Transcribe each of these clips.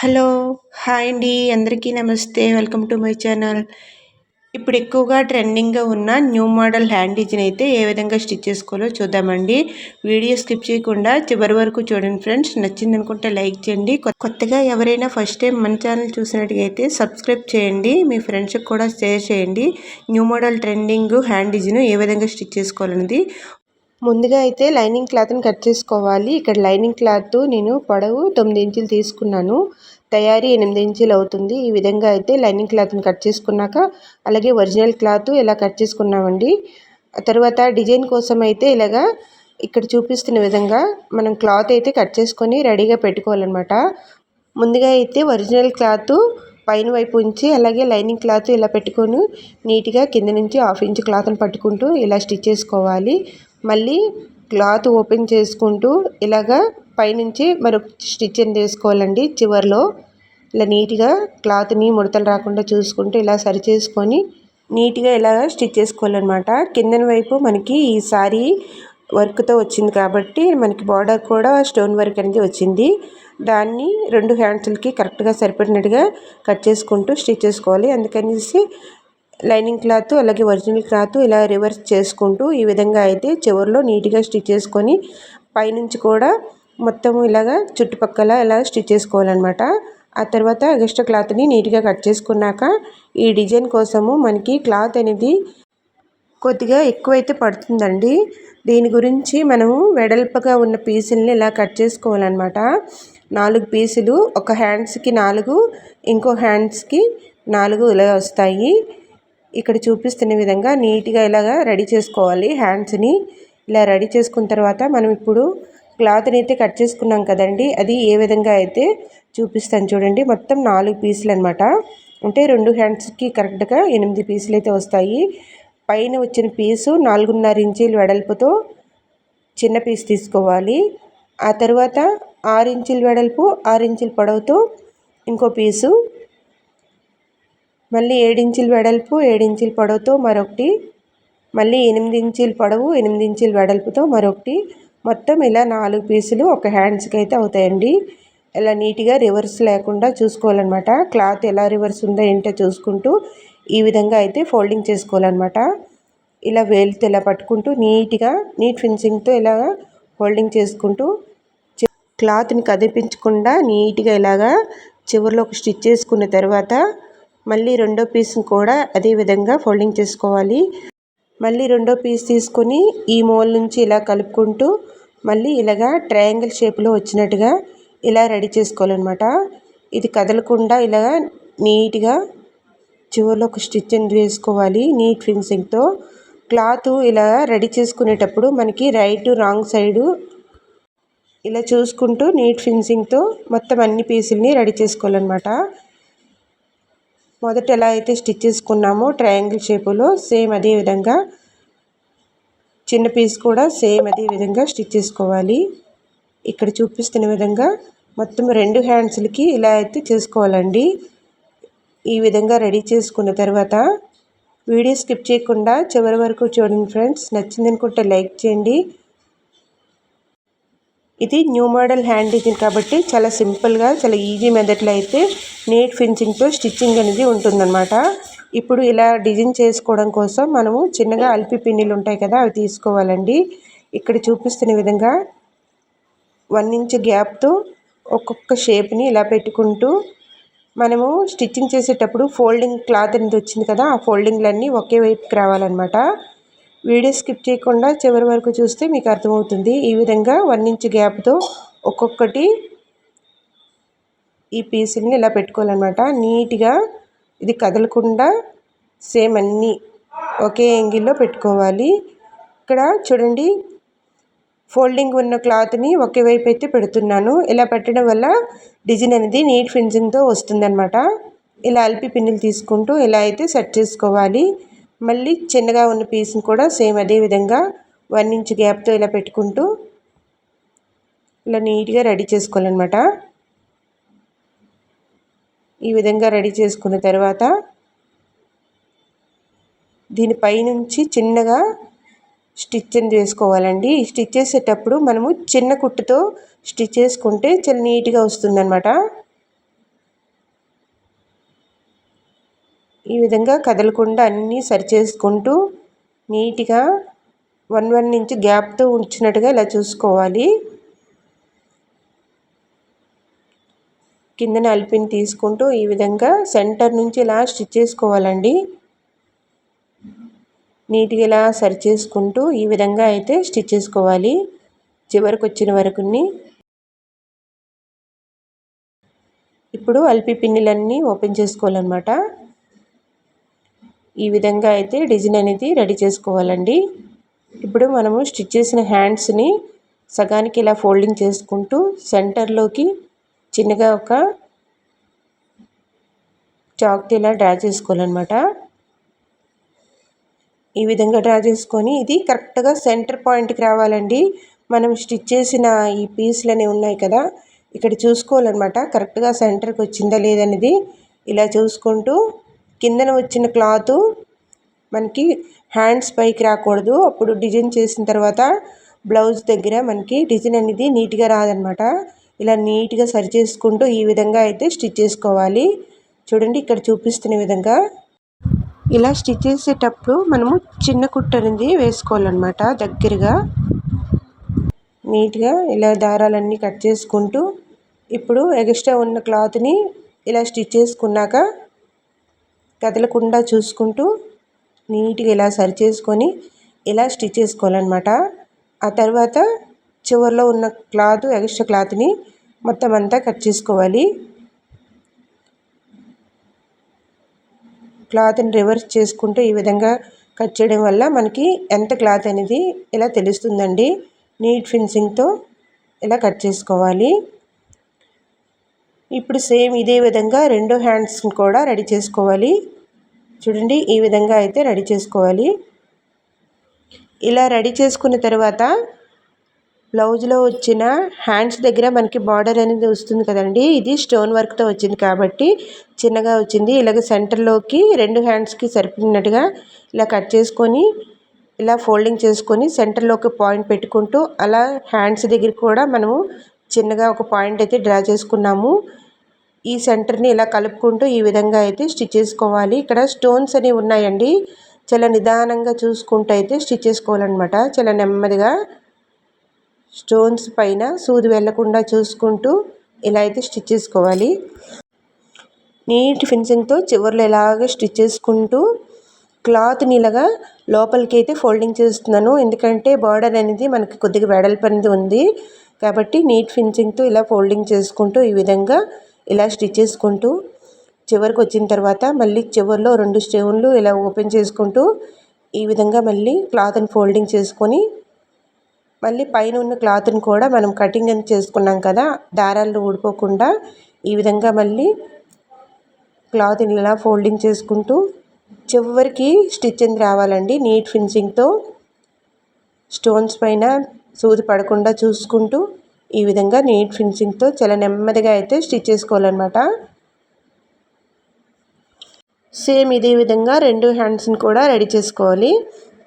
Hello hi అండి. అందరికీ నమస్తే. Welcome to my channel. ఇప్పుడు ఎక్కువగా ట్రెండింగ్గా ఉన్న న్యూ మోడల్ హ్యాండ్ డిజైన్ అయితే ఏ విధంగా స్టిచ్ చేసుకోవాలో చూద్దామండి. వీడియో స్కిప్ చేయకుండా చివరి వరకు చూడండి ఫ్రెండ్స్. నచ్చింది అనుకుంటే లైక్ చేయండి. కొత్తగా ఎవరైనా ఫస్ట్ టైం మన ఛానల్ చూసినట్టుగా అయితే సబ్స్క్రైబ్ చేయండి. మీ ఫ్రెండ్స్కి కూడా షేర్ చేయండి. New model trending hand design ఏ విధంగా స్టిచ్ చేసుకోవాలన్నది. ముందుగా అయితే లైనింగ్ క్లాత్ని కట్ చేసుకోవాలి. ఇక్కడ లైనింగ్ క్లాత్ నేను పొడవు తొమ్మిది ఇంచులు తీసుకున్నాను. తయారీ ఎనిమిది ఇంచులు అవుతుంది. ఈ విధంగా అయితే లైనింగ్ క్లాత్ని కట్ చేసుకున్నాక అలాగే ఒరిజినల్ క్లాత్ ఇలా కట్ చేసుకున్నామండి. తర్వాత డిజైన్ కోసం అయితే ఇలాగా ఇక్కడ చూపిస్తున్న విధంగా మనం క్లాత్ అయితే కట్ చేసుకొని రెడీగా పెట్టుకోవాలన్నమాట. ముందుగా అయితే ఒరిజినల్ క్లాత్ పైన వైపు ఉంచి అలాగే లైనింగ్ క్లాత్ ఇలా పెట్టుకొని నీట్గా కింద నుంచి హాఫ్ ఇంచ్ క్లాత్ని పట్టుకుంటూ ఇలా స్టిచ్ చేసుకోవాలి. మళ్ళీ క్లాత్ ఓపెన్ చేసుకుంటూ ఇలాగా పైనుంచి మరొక స్టిచ్చింగ్ చేసుకోవాలండి చివరిలో. ఇలా నీట్గా క్లాత్ని ముడతలు రాకుండా చూసుకుంటూ ఇలా సరి చేసుకొని నీట్గా ఇలా స్టిచ్ చేసుకోవాలన్నమాట. కిందన వైపు మనకి ఈ సారీ వర్క్తో వచ్చింది కాబట్టి మనకి బార్డర్ కూడా స్టోన్ వర్క్ అనేది వచ్చింది. దాన్ని రెండు హ్యాండ్స్లకి కరెక్ట్గా సరిపడినట్టుగా కట్ చేసుకుంటూ స్టిచ్ చేసుకోవాలి. అందుకనేసి లైనింగ్ క్లాత్ అలాగే ఒరిజినల్ క్లాత్ ఇలా రివర్స్ చేసుకుంటూ ఈ విధంగా అయితే చివరిలో నీట్గా స్టిచ్ చేసుకొని పైనుంచి కూడా మొత్తం ఇలాగా చుట్టుపక్కల ఇలా స్టిచ్ చేసుకోవాలన్నమాట. ఆ తర్వాత ఎక్స్ట్రా క్లాత్ని నీట్గా కట్ చేసుకున్నాక ఈ డిజైన్ కోసము మనకి క్లాత్ అనేది కొద్దిగా ఎక్కువైతే పడుతుందండి. దీని గురించి మనము వెడల్పగా ఉన్న పీసుల్ని ఇలా కట్ చేసుకోవాలన్నమాట. నాలుగు పీసులు ఒక హ్యాండ్స్కి నాలుగు ఇంకో హ్యాండ్స్కి నాలుగు ఇలా వస్తాయి. ఇక్కడ చూపిస్తున్న విధంగా నీట్గా ఇలాగా రెడీ చేసుకోవాలి. హ్యాండ్స్ని ఇలా రెడీ చేసుకున్న తర్వాత మనం ఇప్పుడు క్లాత్ని అయితే కట్ చేసుకున్నాం కదండి. అది ఏ విధంగా అయితే చూపిస్తాను చూడండి. మొత్తం నాలుగు పీసులు అనమాట అంటే రెండు హ్యాండ్స్కి కరెక్ట్గా ఎనిమిది పీసులు అయితే వస్తాయి. పైన వచ్చిన పీసు నాలుగున్నర ఇంచీలు వెడల్పుతో చిన్న పీస్ తీసుకోవాలి. ఆ తర్వాత ఆరు ఇంచుల వెడల్పు ఆరు ఇంచుల పొడవుతో ఇంకో పీసు మళ్ళీ ఏడించుల వెడల్పు ఏడించుల పొడవుతో మరొకటి మళ్ళీ ఎనిమిది ఇంచుల పొడవు ఎనిమిది ఇంచుల వెడల్పుతో మరొకటి. మొత్తం ఇలా నాలుగు పీసులు ఒక హ్యాండ్స్కి అయితే అవుతాయండి. ఇలా నీట్గా రివర్స్ లేకుండా చూసుకోవాలన్నమాట. క్లాత్ ఎలా రివర్స్ ఉందో ఏంటో చూసుకుంటూ ఈ విధంగా అయితే ఫోల్డింగ్ చేసుకోవాలన్నమాట. ఇలా వేలుతో ఇలా పట్టుకుంటూ నీట్గా నీట్ ఫినిషింగ్తో ఇలా ఫోల్డింగ్ చేసుకుంటూ క్లాత్ని కదిపించకుండా నీట్గా ఇలాగా చివరిలో ఒక స్టిచ్ చేసుకున్న తర్వాత మళ్ళీ రెండో పీస్ని కూడా అదే విధంగా ఫోల్డింగ్ చేసుకోవాలి. మళ్ళీ రెండో పీస్ తీసుకొని ఈ మోల్ నుంచి ఇలా కలుపుకుంటూ మళ్ళీ ఇలాగా ట్రయాంగిల్ షేప్లో వచ్చినట్టుగా ఇలా రెడీ చేసుకోవాలన్నమాట. ఇది కదలకుండా ఇలాగా నీట్గా చివరిలో ఒక స్టిచ్ వేసుకోవాలి నీట్ ఫినిషింగ్తో క్లాత్ ఇలా రెడీ చేసుకునేటప్పుడు మనకి రైట్ రాంగ్ సైడు ఇలా చూసుకుంటూ నీట్ ఫినిషింగ్తో మొత్తం అన్ని పీసుల్ని రెడీ చేసుకోవాలన్నమాట. మొదట ఎలా అయితే స్టిచ్ చేసుకున్నామో ట్రయాంగిల్ షేపులో సేమ్ అదే విధంగా చిన్న పీస్ కూడా సేమ్ అదే విధంగా స్టిచ్ చేసుకోవాలి. ఇక్కడ చూపిస్తున్న విధంగా మొత్తం రెండు హ్యాండ్స్లకి ఇలా అయితే చేసుకోవాలండి. ఈ విధంగా రెడీ చేసుకున్న తర్వాత వీడియో స్కిప్ చేయకుండా చివరి వరకు చూడండి ఫ్రెండ్స్ నచ్చిందనుకుంటే లైక్ చేయండి. ఇది న్యూ మోడల్ హ్యాండ్ డిజైన్ కాబట్టి చాలా సింపుల్గా చాలా ఈజీ మెథడ్లో అయితే నీట్ ఫినిషింగ్తో స్టిచ్చింగ్ అనేది ఉంటుందన్నమాట. ఇప్పుడు ఇలా డిజైన్ చేసుకోవడం కోసం మనము చిన్నగా అల్పి పిన్నులు ఉంటాయి కదా అవి తీసుకోవాలండి. ఇక్కడ చూపిస్తున్న విధంగా వన్ ఇంచ్ గ్యాప్తో ఒక్కొక్క షేప్ని ఇలా పెట్టుకుంటూ మనము స్టిచ్చింగ్ చేసేటప్పుడు ఫోల్డింగ్ క్లాత్ అనేది వచ్చింది కదా ఆ ఫోల్డింగ్లన్నీ ఒకే వైపుకి రావాలన్నమాట. వీడియో స్కిప్ చేయకుండా చివరి వరకు చూస్తే మీకు అర్థమవుతుంది. ఈ విధంగా వన్ ఇంచ్ గ్యాప్తో ఒక్కొక్కటి ఈ పీసుల్ని ఇలా పెట్టుకోవాలన్నమాట. నీట్గా ఇది కదలకుండా సేమ్ అన్నీ ఒకే యాంగిల్లో పెట్టుకోవాలి. ఇక్కడ చూడండి ఫోల్డింగ్ ఉన్న క్లాత్ని ఒకే వైపు అయితే పెడుతున్నాను. ఇలా పెట్టడం వల్ల డిజైన్ అనేది నీట్ ఫినిషింగ్తో వస్తుందన్నమాట. ఇలా అల్పి పిన్నులు తీసుకుంటూ ఇలా అయితే సెట్ చేసుకోవాలి. మళ్ళీ చిన్నగా ఉన్న పీస్ని కూడా సేమ్ అదే విధంగా వన్ ఇంచ్ గ్యాప్తో ఇలా పెట్టుకుంటూ ఇలా నీట్గా రెడీ చేసుకోవాలన్నమాట. ఈ విధంగా రెడీ చేసుకున్న తర్వాత దీనిపైనుంచి చిన్నగా స్టిచ్ చేసుకోవాలండి. స్టిచ్ చేసేటప్పుడు మనము చిన్న కుట్టుతో స్టిచ్ చేసుకుంటే చాలా నీట్గా వస్తుందన్నమాట. ఈ విధంగా కదలకుండా అన్నీ సరిచేసుకుంటూ నీట్గా వన్ వన్ ఇంచ్ గ్యాప్తో ఉంచినట్టుగా ఇలా చూసుకోవాలి. కింద నలిపిని తీసుకుంటూ ఈ విధంగా సెంటర్ నుంచి ఇలా స్టిచ్ చేసుకోవాలండి. నీట్గా ఇలా సరి చేసుకుంటూ ఈ విధంగా అయితే స్టిచ్ చేసుకోవాలి. చివరికి వచ్చిన వరకుని. ఇప్పుడు అల్పి పిన్నులన్నీ ఓపెన్ చేసుకోవాలన్నమాట. ఈ విధంగా అయితే డిజైన్ అనేది రెడీ చేసుకోవాలండి. ఇప్పుడు మనము స్టిచ్ చేసిన హ్యాండ్స్ని సగానికి ఇలా ఫోల్డింగ్ చేసుకుంటూ సెంటర్లోకి చిన్నగా ఒక చాక్తో ఇలా డ్రా చేసుకోవాలన్నమాట. ఈ విధంగా డ్రా చేసుకొని ఇది కరెక్ట్గా సెంటర్ పాయింట్కి రావాలండి. మనం స్టిచ్ చేసిన ఈ పీస్లు ఉన్నాయి కదా ఇక్కడ చూసుకోవాలన్నమాట. కరెక్ట్గా సెంటర్కి వచ్చిందా లేదనేది ఇలా చూసుకుంటూ కిందన వచ్చిన క్లాత్ మనకి హ్యాండ్స్ పైకి రాకూడదు. అప్పుడు డిజైన్ చేసిన తర్వాత బ్లౌజ్ దగ్గర మనకి డిజైన్ అనేది నీట్గా రాదనమాట. ఇలా నీట్గా సరి చేసుకుంటూ ఈ విధంగా అయితే స్టిచ్ చేసుకోవాలి. చూడండి ఇక్కడ చూపిస్తున్న విధంగా. ఇలా స్టిచ్ చేసేటప్పుడు మనము చిన్న కుట్ట అనేది వేసుకోవాలన్నమాట దగ్గరగా. నీట్గా ఇలా దారాలన్నీ కట్ చేసుకుంటూ ఇప్పుడు ఎక్స్ట్రా ఉన్న క్లాత్ని ఇలా స్టిచ్ చేసుకున్నాక కదలకుండా చూసుకుంటూ నీట్గా ఇలా సరి చేసుకొని ఇలా స్టిచ్ చేసుకోవాలన్నమాట. ఆ తర్వాత చివరిలో ఉన్న క్లాత్ ఎక్స్ట్రా క్లాత్ని మొత్తం అంతా కట్ చేసుకోవాలి. క్లాత్ని రివర్స్ చేసుకుంటూ ఈ విధంగా కట్ చేయడం వల్ల మనకి ఎంత క్లాత్ అనేది ఇలా తెలుస్తుందండి. నీట్ ఫినిషింగ్తో ఇలా కట్ చేసుకోవాలి. ఇప్పుడు సేమ్ ఇదే విధంగా రెండు హ్యాండ్స్ని కూడా రెడీ చేసుకోవాలి. చూడండి ఈ విధంగా అయితే రెడీ చేసుకోవాలి. ఇలా రెడీ చేసుకున్న తర్వాత బ్లౌజ్లో వచ్చిన హ్యాండ్స్ దగ్గర మనకి బార్డర్ అనేది వస్తుంది కదండి. ఇది స్టోన్ వర్క్తో వచ్చింది కాబట్టి చిన్నగా వచ్చింది. ఇలాగ సెంటర్లోకి రెండు హ్యాండ్స్కి సరిపోయినట్టుగా ఇలా కట్ చేసుకొని ఇలా ఫోల్డింగ్ చేసుకొని సెంటర్లోకి పాయింట్ పెట్టుకుంటూ అలా హ్యాండ్స్ దగ్గర కూడా మనము చిన్నగా ఒక పాయింట్ అయితే డ్రా చేసుకున్నాము. ఈ సెంటర్ని ఇలా కలుపుకుంటూ ఈ విధంగా అయితే స్టిచ్ చేసుకోవాలి. ఇక్కడ స్టోన్స్ అనేవి ఉన్నాయండి. చాలా నిదానంగా చూసుకుంటూ అయితే స్టిచ్ చేసుకోవాలన్నమాట. చాలా నెమ్మదిగా స్టోన్స్ పైన సూది వెళ్ళకుండా చూసుకుంటూ ఇలా అయితే స్టిచ్ చేసుకోవాలి. నీట్ ఫినిషింగ్తో చివరిలో ఇలాగే స్టిచ్ చేసుకుంటూ క్లాత్ని ఇలాగా లోపలికి అయితే ఫోల్డింగ్ చేస్తున్నాను. ఎందుకంటే బార్డర్ అనేది మనకి కొద్దిగా వెడల్పు అనేది ఉంది. కాబట్టి నీట్ ఫినిషింగ్తో ఇలా ఫోల్డింగ్ చేసుకుంటూ ఈ విధంగా ఇలా స్టిచ్ చేసుకుంటూ చివరికి వచ్చిన తర్వాత మళ్ళీ చివరిలో రెండు స్టోన్లు ఇలా ఓపెన్ చేసుకుంటూ ఈ విధంగా మళ్ళీ క్లాత్ని ఫోల్డింగ్ చేసుకొని మళ్ళీ పైన ఉన్న క్లాత్ని కూడా మనం కటింగ్ అని చేసుకున్నాం కదా దారాలు ఊడిపోకుండా ఈ విధంగా మళ్ళీ క్లాత్ని ఇలా ఫోల్డింగ్ చేసుకుంటూ చివరికి స్టిచ్ అని రావాలండి. నీట్ ఫినిషింగ్తో స్టోన్స్ పైన సూది పడకుండా చూసుకుంటూ ఈ విధంగా నీట్ ఫినిషింగ్తో చాలా నెమ్మదిగా అయితే స్టిచ్ చేసుకోవాలన్నమాట. సేమ్ ఇదే విధంగా రెండు హ్యాండ్స్ని కూడా రెడీ చేసుకోవాలి.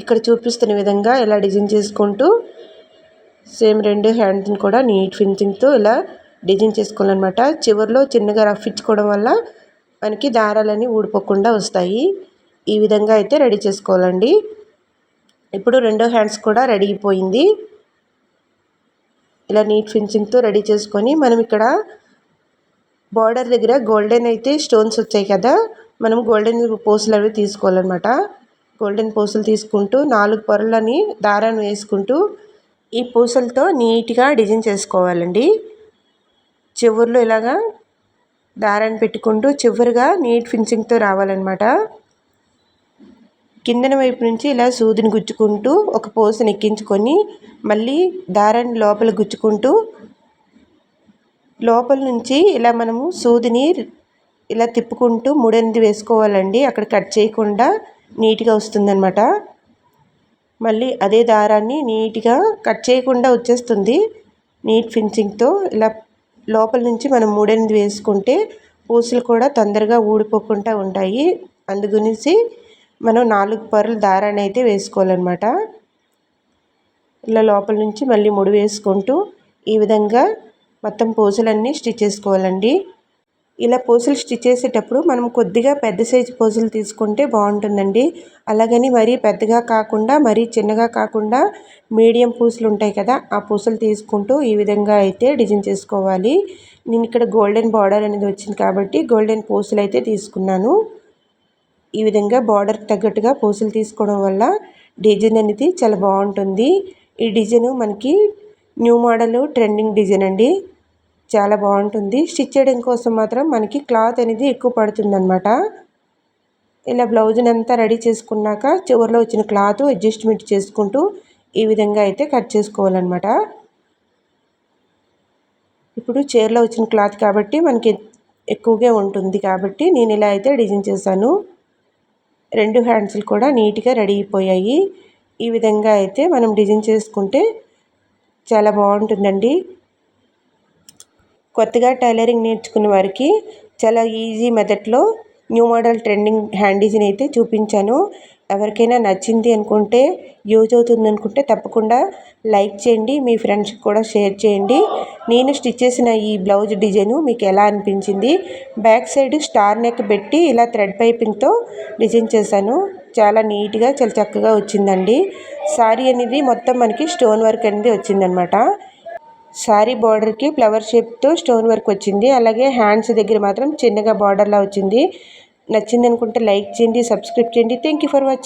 ఇక్కడ చూపిస్తున్న విధంగా ఇలా డిజైన్ చేసుకుంటూ సేమ్ రెండు హ్యాండ్స్ని కూడా నీట్ ఫినిషింగ్తో ఇలా డిజైన్ చేసుకోవాలన్నమాట. చివరిలో చిన్నగా రఫ్ ఇచ్చుకోవడం వల్ల మనకి దారాలన్నీ ఊడిపోకుండా వస్తాయి. ఈ విధంగా అయితే రెడీ చేసుకోవాలండి. ఇప్పుడు రెండో హ్యాండ్స్ కూడా రెడీ అయిపోయింది. ఇలా నీట్ ఫినిషింగ్తో రెడీ చేసుకొని మనం ఇక్కడ బార్డర్ దగ్గర గోల్డెన్ అయితే స్టోన్స్ వచ్చాయి కదా మనం గోల్డెన్ పోసులు అవి తీసుకోవాలన్నమాట. గోల్డెన్ పోసులు తీసుకుంటూ నాలుగు పొరలని దారాన్ని వేసుకుంటూ ఈ పూసలతో నీట్గా డిజైన్ చేసుకోవాలండి. చివరిలో ఇలాగా దారాన్ని పెట్టుకుంటూ చివరిగా నీట్ ఫినిషింగ్తో రావాలన్నమాట. కిందన వైపు నుంచి ఇలా సూదిని గుచ్చుకుంటూ ఒక పూసను ఎక్కించుకొని మళ్ళీ దారాన్ని లోపల గుచ్చుకుంటూ లోపల నుంచి ఇలా మనము సూదిని ఇలా తిప్పుకుంటూ ముడెనిది వేసుకోవాలండి. అక్కడ కట్ చేయకుండా నీట్గా వస్తుందన్నమాట. మళ్ళీ అదే దారాన్ని నీట్గా కట్ చేయకుండా వచ్చేస్తుంది. నీట్ ఫినిషింగ్తో ఇలా లోపల నుంచి మనం మూడెనిమిది వేసుకుంటే పూసలు కూడా తొందరగా ఊడిపోకుండా ఉంటాయి. అందు గురించి మనం నాలుగు పర్లు దారాన్ని అయితే వేసుకోవాలన్నమాట. ఇలా లోపల నుంచి మళ్ళీ ముడి వేసుకుంటూ ఈ విధంగా మొత్తం పూసలన్నీ స్టిచ్ చేసుకోవాలండి. ఇలా పూసలు స్టిచ్ చేసేటప్పుడు మనం కొద్దిగా పెద్ద సైజు పూసలు తీసుకుంటే బాగుంటుందండి. అలాగని మరీ పెద్దగా కాకుండా మరీ చిన్నగా కాకుండా మీడియం పూసలు ఉంటాయి కదా ఆ పూసలు తీసుకుంటూ ఈ విధంగా అయితే డిజైన్ చేసుకోవాలి. నేను ఇక్కడ గోల్డెన్ బార్డర్ అనేది వచ్చింది కాబట్టి గోల్డెన్ పూసలు అయితే తీసుకున్నాను. ఈ విధంగా బార్డర్ తగ్గట్టుగా పూసలు తీసుకోవడం వల్ల డిజైన్ అనేది చాలా బాగుంటుంది. ఈ డిజైన్ మనకి న్యూ మోడల్ ట్రెండింగ్ డిజైన్ అండి. చాలా బాగుంటుంది. స్టిచ్ చేయడం కోసం మాత్రం మనకి క్లాత్ అనేది ఎక్కువ పడుతుంది అనమాట ఇలా బ్లౌజ్ని అంతా రెడీ చేసుకున్నాక చివరిలో వచ్చిన క్లాత్ అడ్జస్ట్మెంట్ చేసుకుంటూ ఈ విధంగా అయితే కట్ చేసుకోవాలన్నమాట. ఇప్పుడు చీరలో వచ్చిన క్లాత్ కాబట్టి మనకి ఎక్కువగా ఉంటుంది కాబట్టి నేను ఇలా అయితే డిజైన్ చేశాను. రెండు హ్యాండ్స్లు కూడా నీట్గా రెడీ అయిపోయాయి. ఈ విధంగా అయితే మనం డిజైన్ చేసుకుంటే చాలా బాగుంటుందండి. కొత్తగా టైలరింగ్ నేర్చుకున్న వారికి చాలా ఈజీ మెథడ్లో new model trending hand design అయితే చూపించాను. ఎవరికైనా నచ్చింది అనుకుంటే యూజ్ అవుతుంది అనుకుంటే తప్పకుండా లైక్ చేయండి మీ ఫ్రెండ్స్కి కూడా షేర్ చేయండి. నేను స్టిచ్ చేసిన ఈ బ్లౌజ్ డిజైను మీకు ఎలా అనిపించింది? బ్యాక్ సైడ్ స్టార్ నెక్ పెట్టి ఇలా థ్రెడ్ పైపింగ్తో డిజైన్ చేశాను. చాలా నీట్గా చాలా చక్కగా వచ్చిందండి. శారీ అనేది మొత్తం మనకి స్టోన్ వర్క్ అనేది వచ్చిందనమాట. శారీ బార్డర్కి ఫ్లవర్ షేప్తో స్టోన్ వర్క్ వచ్చింది. అలాగే హ్యాండ్స్ దగ్గర మాత్రం చిన్నగా బార్డర్లా వచ్చింది. నచ్చింది అనుకుంటే లైక్ చేయండి సబ్స్క్రైబ్ చేయండి. Thank you for watching